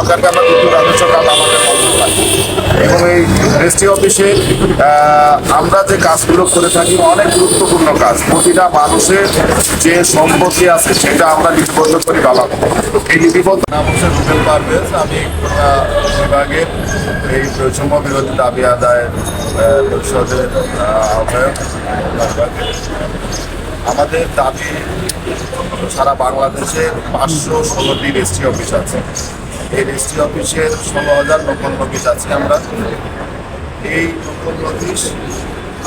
সরকারকে আমরা আমাদের এবং এই রেজিস্ট্রি অফিসে আমরা যে কাজগুলো করে থাকি, অনেক গুরুত্বপূর্ণ কাজ। প্রতিটা মানুষের যে সম্পত্তি আছে, সেটা আমরা লিপিবদ্ধ করি বাবা। এই লিপিবদ্ধ নাম হচ্ছে রুবেল পারভেজ। আমি বিভাগের এই বৈষম্য বিরোধী দাবি আদায় পরিষদের আহ্বায়ক। আমাদের দাবি সারা বাংলাদেশে পাঁচশো ষোলোটি রেজিস্ট্রি অফিস আছে। এই রেজিস্ট্রি অফিসের ষোলো হাজার নতুন অফিস আছে আমরা এই নতুন অফিস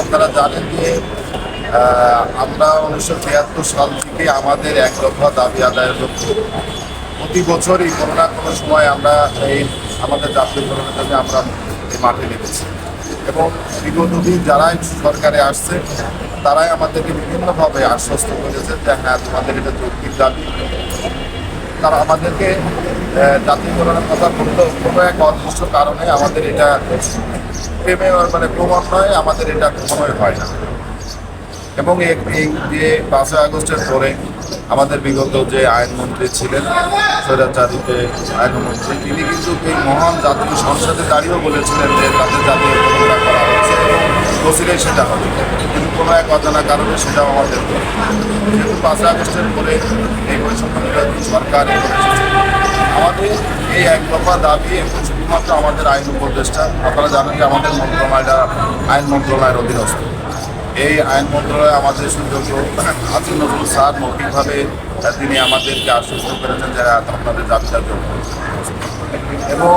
আপনারা জানেন যে আমরা উনিশশো তিয়াত্তর সাল থেকে আমাদের এক দফা দাবি আদায়ের লক্ষ্য। প্রতি বছরই কোনো না কোনো সময় আমরা এই আমাদের জাতীয় জাতীয়করণের জন্য আমরা এই মাঠে নেমেছি। এবং বিগত দিন যারাই সরকারে আসছে, তারাই আমাদেরকে বিভিন্নভাবে আশ্বস্ত করেছে যে হ্যাঁ তোমাদের এটা যৌক্তিক দাবি। তারা আমাদেরকে জাতীয়করণের কথা বললেও কোনো এক অদৃশ্য কারণে আমাদের এটা প্রেমে মানে ক্রমান্বয়ে আমাদের এটা কখনোই হয় না। এবং এই যে পাঁচই আগস্টের পরে আমাদের বিগত যে আইনমন্ত্রী ছিলেন স্বৈরাচারীতে আইনমন্ত্রী, তিনি কিন্তু এই মহান জাতীয় সংসদে দাঁড়িয়েও বলেছিলেন যে তাদের জাতীয় করা হচ্ছে এবং বসিলে সেটা হবে। কিন্তু কোনো এক অজানা কারণে সেটাও আমাদের। যেহেতু পাঁচই আগস্টের পরে এই বৈষম্য বিরোধী সরকার আমাদের এই এক দফা দাবি এবং শুধুমাত্র আমাদের আইন উপদেষ্টা, আপনারা জানেন যে আমাদের মন্ত্রণালয়টা আইন মন্ত্রণালয়ের অধীনস্থ। এই আইন মন্ত্রণালয় আমাদের সুযোগ্য আজিম নজরুল স্যার মৌখিকভাবে তিনি আমাদেরকে আশ্বস্ত করেছেন যে আপনাদের দাবিটা যোগ্য এবং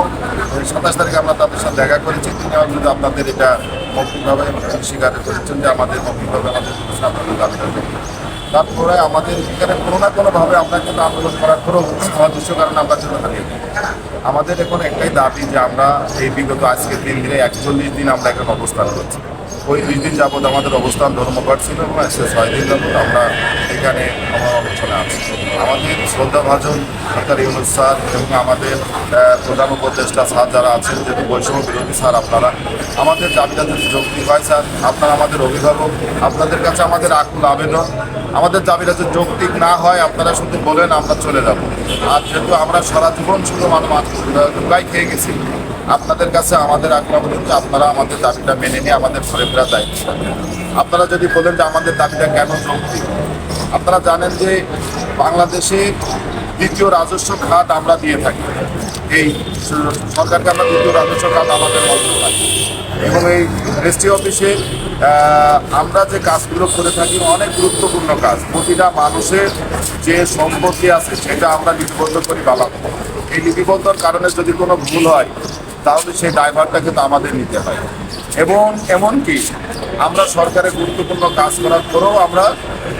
সাতাশ তারিখে আমরা তাদের সাথে দেখা করেছি। তিনি কিন্তু আপনাদের এটা মৌখিকভাবে স্বীকার করেছেন যে আমাদের মৌখিকভাবে আমাদের আপনাদের দাবিটা যোগ্য তারপরে আমাদের এখানে কোনো না কোনোভাবে আমরা কিন্তু আন্দোলন করার কোনো সামঞ্জস্য কারণে আমরা চলে থাকি। আমাদের এখন একটাই দাবি যে আমরা এই বিগত আজকের তিন দিনে একচল্লিশ দিন আমরা এখানে অবস্থান করছি। ওই দুই দিন যাবত আমাদের অবস্থান ধর্মঘট ছিল এবং আজকে ছয় দিন যাবত আমরা এখানে আমার অবস্থানে আছি। আমাদের শ্রদ্ধা ভাজন ডাক্তার স্যার এবং আমাদের প্রধান উপদেষ্টা স্যার যারা আছেন, যেহেতু বৈষম্য বিরোধী স্যার আপনারা, আমাদের দাবিটা যদি যৌক্তিক হয় স্যার, আপনারা আমাদের অভিভাবক, আপনাদের কাছে আমাদের আকুল আবেদন, আমাদের দাবিটা যদি যৌক্তিক না হয় আপনারা শুধু বলেন আমরা চলে যাব। আর যেহেতু আমরা সারা জীবন শুধু মানুষ দুগাই খেয়ে গেছি আপনাদের কাছে আমাদের আগ্রহ হচ্ছে আপনারা আমাদের দাবিটা মেনে নিয়ে আমাদের ঘরে ফেরা দায়িত্ব। আপনারা যদি বলেন যে আমাদের দাবিটা কেন যৌক্তিক আপনারা জানেন যে বাংলাদেশে দ্বিতীয় রাজস্ব খাত আমরা দিয়ে থাকি। এই সরকারকে আমরা দ্বিতীয় রাজস্ব খাত আমাদের মন্ত্রণালয় এবং এই রেজিস্ট্রি অফিসে আমরা যে কাজগুলো করে থাকি, অনেক গুরুত্বপূর্ণ কাজ। প্রতিটা মানুষের যে সম্পত্তি আছে, সেটা আমরা লিপিবদ্ধ করি বাবা এই লিপিবদ্ধর কারণে যদি কোনো ভুল হয়, তাহলে সেই ড্রাইভারটা কিন্তু আমাদের নিতে হয়। এবং এমনকি আমরা সরকারের গুরুত্বপূর্ণ কাজ করার পরেও আমরা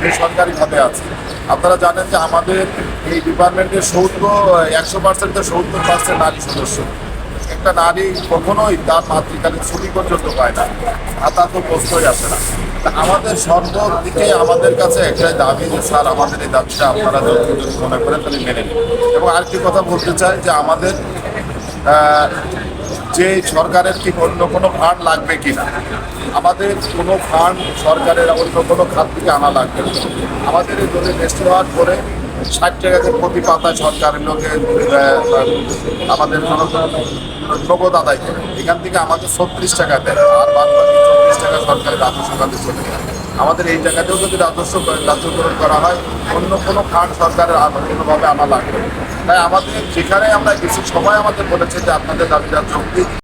বেসরকারিভাবে আছি। আপনারা জানেন যে আমাদের এই ডিপার্টমেন্টের সত্তর একশো পার্সেন্টের সত্তর পার্সেন্ট নারী সদস্য। একটা নারী কখনোই তার মাতৃকালীন ছুটি পর্যন্ত পায় না, আর তার তো প্রশ্নই আসে না। আমাদের সর্বদিকে আমাদের কাছে একটাই দাবি যে, স্যার, আমাদের এই দাবিটা আপনারা যদি মনে করেন তাহলে মেনে নিন। এবং আরেকটি কথা বলতে চাই যে আমাদের যে সরকারের কি অন্য কোনো ফান্ড লাগবে কিনা? আমাদের কোনো ফান্ড সরকারের অন্য কোনো খাত থেকে আনা লাগবে না। আমাদের এই দলের রেস্ট হওয়ার পরে ষাট টাকাতে প্রতি পাতায় সরকারের লোকে আমাদের নগদ আদায় করে। এখান থেকে আমাদের ছত্রিশ টাকা দেয়, আর বাদ বাকি চব্বিশ টাকা সরকারের রাজস্ব খাতে চলে যায়। আমাদের এই জায়গাতেও যদি রাজস্ব রাজ্যকরণ করা হয়, অন্য কোনো ফান্ড সরকারের কোনোভাবে আনা লাগবে তাই আমাদের যেখানে আমরা কিছু সময় আমাদের বলেছে যে আপনাদের দাবিদার যৌক্তিক